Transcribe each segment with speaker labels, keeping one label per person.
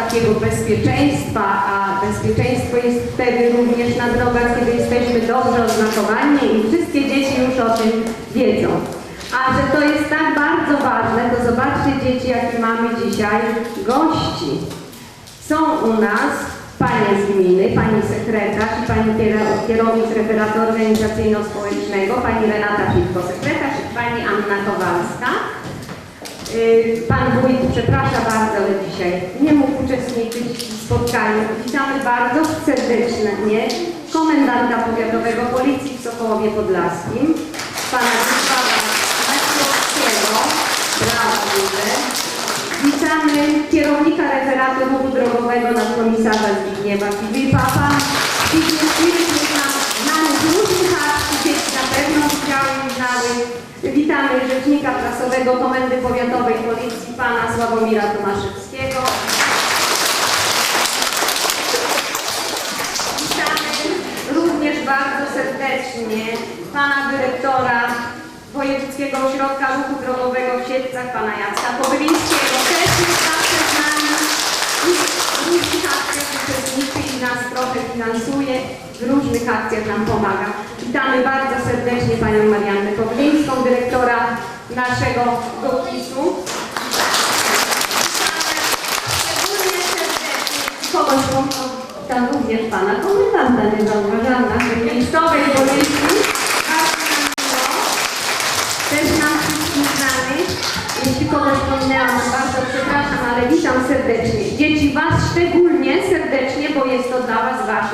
Speaker 1: takiego bezpieczeństwa, a bezpieczeństwo jest wtedy również na drogach, kiedy jesteśmy dobrze oznakowani i wszystkie dzieci już o tym wiedzą. A że to jest tak bardzo ważne, to zobaczcie dzieci, jaki mamy dzisiaj gości. Są u nas panie z gminy, pani sekretarz i pani kier- kierownik referatu organizacyjno-społecznego, pani Renata Fitko, sekretarz i pani Anna Kowalska. Yy, Pan wójt, przepraszam bardzo, ale dzisiaj nie mógł uczestniczyć w spotkaniu. Witamy bardzo serdecznie komendanta powiatowego Policji w Sokołowie Podlaskim, pana Witława Maciejowskiego. Brawo, duże. Witamy kierownika referatu ruchu drogowego nadkomisarza Zbigniewa Filipa. Pan Zbigniew Filip jest nam znany z różnych akcji, na pewno. Witamy rzecznika prasowego Komendy Powiatowej Policji, pana Sławomira Tomaszewskiego. Witamy również bardzo serdecznie pana dyrektora Wojewódzkiego Ośrodka Ruchu Drogowego w Siedlcach, pana Jacka Pobylińskiego. Też jest zawsze z nami nas trochę finansuje, w różnych akcjach nam pomaga. Witamy bardzo serdecznie panią Mariannę Pobylińską, dyrektora naszego GOPIS-u. Szczególnie serdecznie kogoś, tam również pana komendanta nie zauważam, naszej miejscowej policji. Też nam wszystkim znany. Jeśli kogoś pominęłam, bardzo przepraszam, ale witam serdecznie. Dzieci, Was szczególnie serdecznie, bo jest to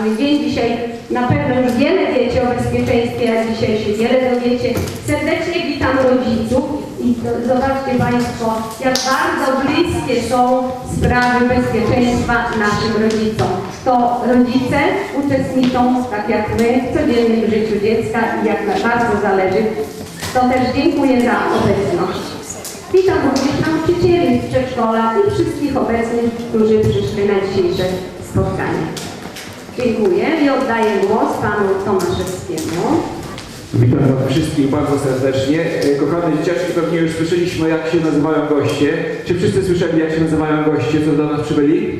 Speaker 1: dla Was ważny dzień. Dzisiaj na pewno już wiele wiecie o bezpieczeństwie, jak dzisiaj się wiele dowiecie. Serdecznie witam rodziców i zobaczcie Państwo, jak bardzo bliskie są sprawy bezpieczeństwa naszym rodzicom. To rodzice uczestniczą, tak jak my, w codziennym życiu dziecka i jak bardzo zależy to też dziękuję za obecność. Witam również nauczycieli z przedszkola i wszystkich obecnych, którzy przyszli na dzisiejsze spotkanie. Dziękuję i oddaję głos panu Tomaszewskiemu.
Speaker 2: Witam Was wszystkich bardzo serdecznie. E, Kochane dzieciaczki, pewnie już słyszeliśmy, jak się nazywają goście. Czy wszyscy słyszeli, jak się nazywają goście, co do nas przybyli?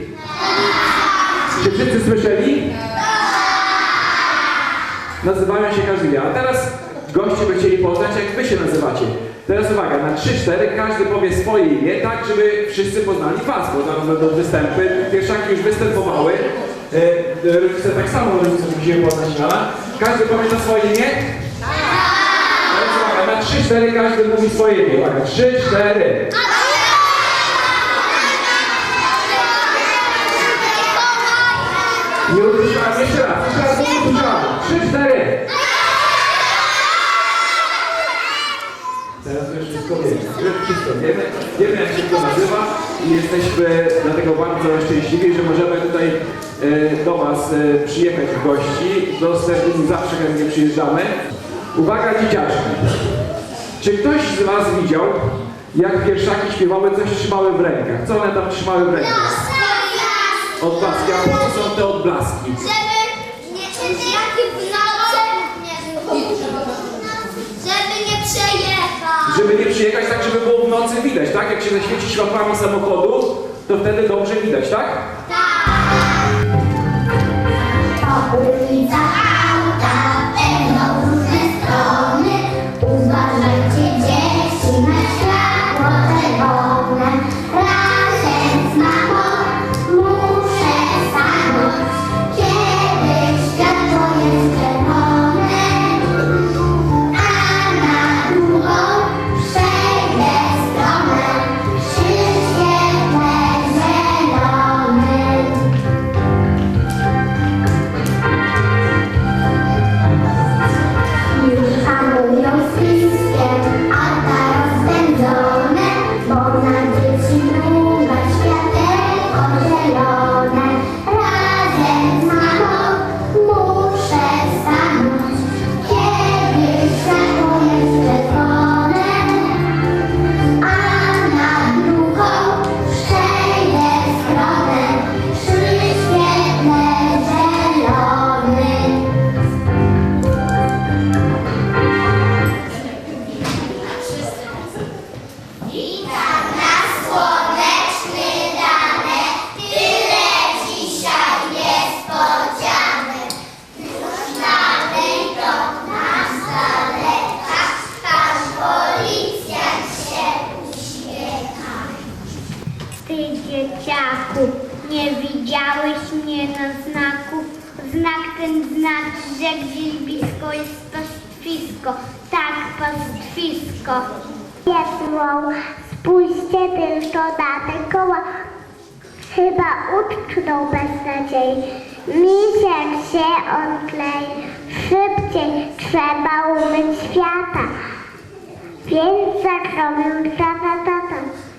Speaker 2: Czy wszyscy słyszeli? Nazywają się każdy ja. A teraz goście by chcieli poznać, jak Wy się nazywacie. Teraz uwaga, na 3-4 każdy powie swoje imię, tak żeby wszyscy poznali Was, bo zaraz będą występy. Pierwszaki już występowały. E, Rodzice tak samo rodzice musimy poznać imiona. Każdy pamięta swoje imię? Uwaga, na 3-4 każdy mówi swoje imię. Uwaga, 3-4. Nie usłyszałem, jeszcze raz, jeszcze raz, nie usłyszałem. 3-4. Teraz już wszystko wiemy. Już wszystko wiemy. Wiemy jak się to nazywa i jesteśmy dlatego bardzo szczęśliwi, że możemy e, do Was e, przyjechać w gości. Do Sterdynii zawsze chętnie przyjeżdżamy. Uwaga dzieciaczki. Czy ktoś z Was widział, jak pierwszaki śpiewały, coś trzymały w rękach? Co one tam trzymały w rękach? Odblaski. A po co są te odblaski?
Speaker 3: Żeby nie, w nocy, żeby nie przejechać.
Speaker 2: Żeby nie przyjechać tak, żeby było w nocy widać, tak? Jak się zaświeci światłami samochodu, to wtedy dobrze widać, tak?
Speaker 3: Po wszystko. Jedną, spójrzcie tylko na te koła. Chyba utknął bez nadziei. Misiek się on. Szybciej trzeba umyć świata. Więc zagrobił tata tata.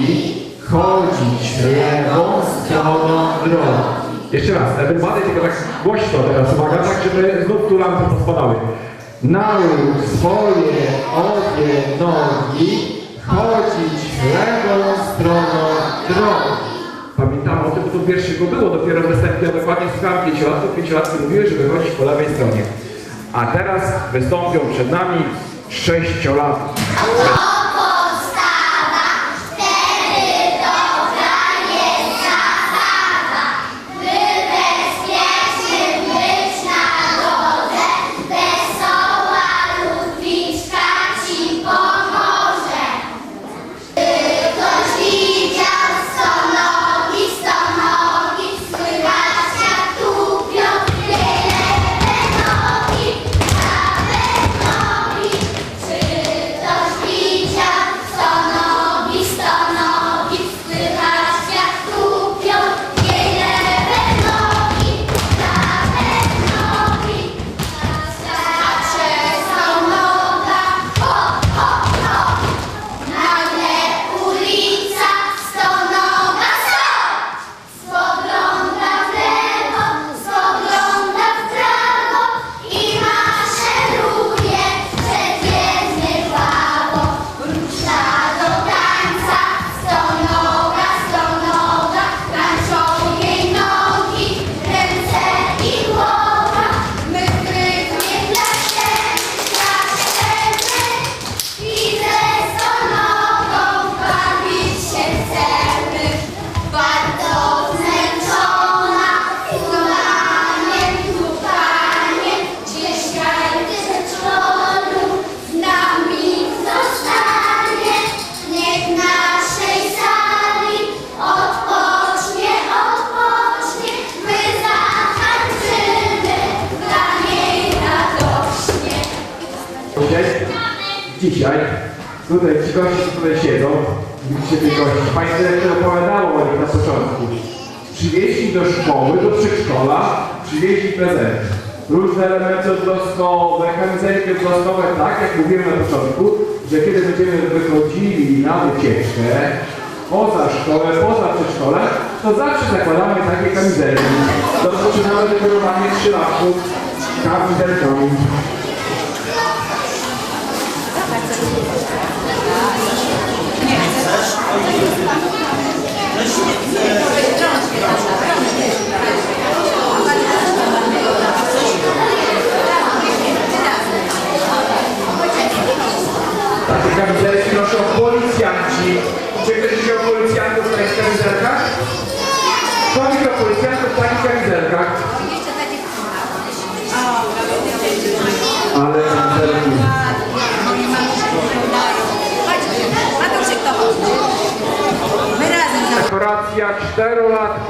Speaker 2: drogi, chodzić lewą stroną drogi. Jeszcze raz, e, badaj tylko tak głośno teraz, uwaga, tak żeby znów tu lampy pospadały. Naucz swoje obie nogi chodzić lewą stroną drogi. Pamiętam o tym, bo to pierwszego było, dopiero występnie dokładnie słuchałem pięciolatków, pięciolatki mówiły, żeby chodzić po lewej stronie. A teraz wystąpią przed nami sześciolatki. Tutaj ci goście, tutaj siedzą, widzicie tych gości, Pani dyrektor opowiadało o nich na początku. Przywieźli do szkoły, do przedszkola, przywieźli prezenty. Różne elementy odblaskowe, kamizelki odblaskowe, tak jak mówiłem na początku, że kiedy będziemy wychodzili na wycieczkę, poza szkołę, poza przedszkole, to zawsze zakładamy takie kamizelki. Rozpoczynamy dekorowanie trzylatków kamizelkami. Takie kamizelki noszą policjanci. Czy ktoś widział policjantów takich kamizelkach? Kto widział policjantów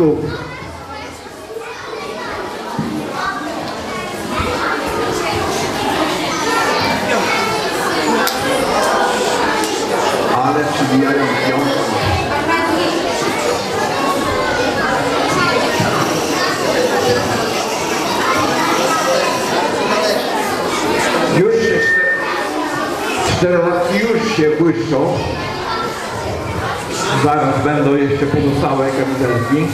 Speaker 2: czterolatków. Ale. Już się się błyszczą. Zaraz będą jeszcze pozostałe kamizelki.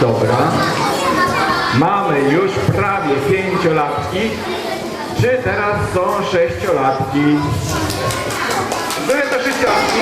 Speaker 2: Dobra. Mamy już prawie pięciolatki. Czy teraz są sześciolatki? Były to sześciolatki.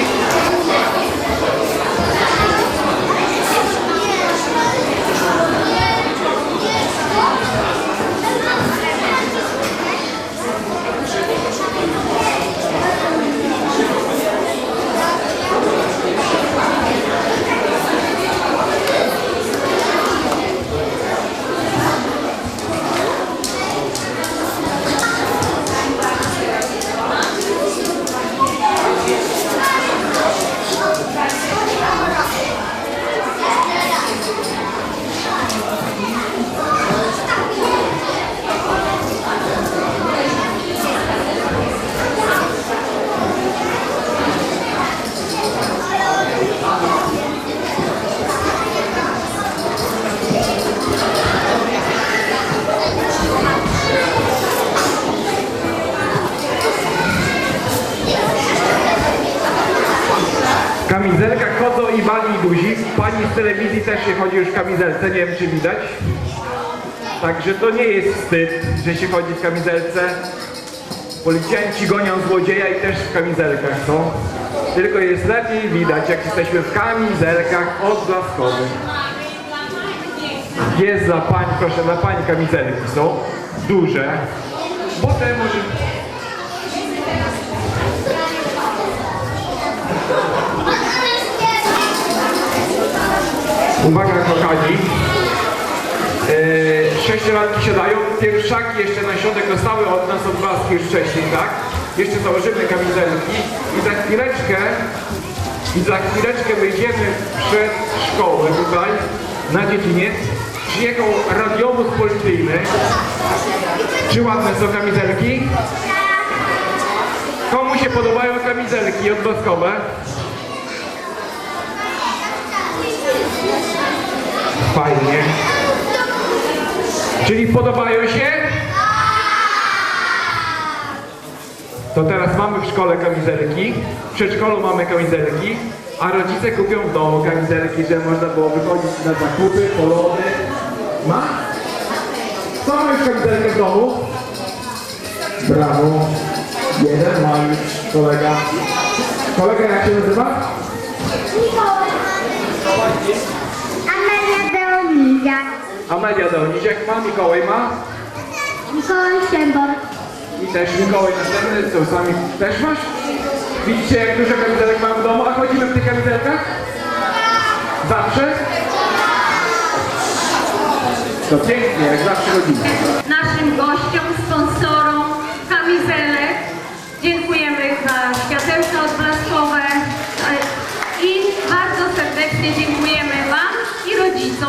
Speaker 2: W kamizelkach chodzą i wali i guzik. Pani z telewizji też się chodzi już w kamizelce, nie wiem czy widać. Także to nie jest wstyd, że się chodzi w kamizelce. Policjanci gonią złodzieja i też w kamizelkach są. Tylko jest lepiej widać, jak jesteśmy w kamizelkach odblaskowych. Jest dla pań, proszę, dla pań kamizelki są duże. Potem może... Uwaga kochani. Yy, sześciolatki siadają. Pierwszaki jeszcze na środek dostały od nas odblaski już wcześniej, tak? Jeszcze założymy kamizelki i za chwileczkę i za chwileczkę wyjdziemy przed szkołę tutaj na dziedziniec. Przyjechał radiowóz policyjny. Czy ładne są kamizelki? Komu się podobają kamizelki odblaskowe? Fajnie. Czyli podobają się? To teraz mamy w szkole kamizelki, w przedszkolu mamy kamizelki, a rodzice kupią w domu kamizelki, że można było wychodzić na zakupy, polony. Ma? Kto ma już kamizelkę w domu? Brawo. Jeden ma już kolega. Kolega jak się nazywa?
Speaker 3: Amelia Mizia,
Speaker 2: Amelia Dolniziak ma, Mikołaj ma
Speaker 3: Mikołaj Szembor.
Speaker 2: i też Mikołaj następny, co sami też masz? Widzicie jak dużo kamizelek mam w domu, a chodzimy w tych kamizelkach? Zawsze? To pięknie, jak zawsze chodzimy.
Speaker 1: naszym gościom, sponsorom kamizelek. Dziękujemy za światełka odblaskowe e, i bardzo serdecznie dziękujemy Wam i rodzicom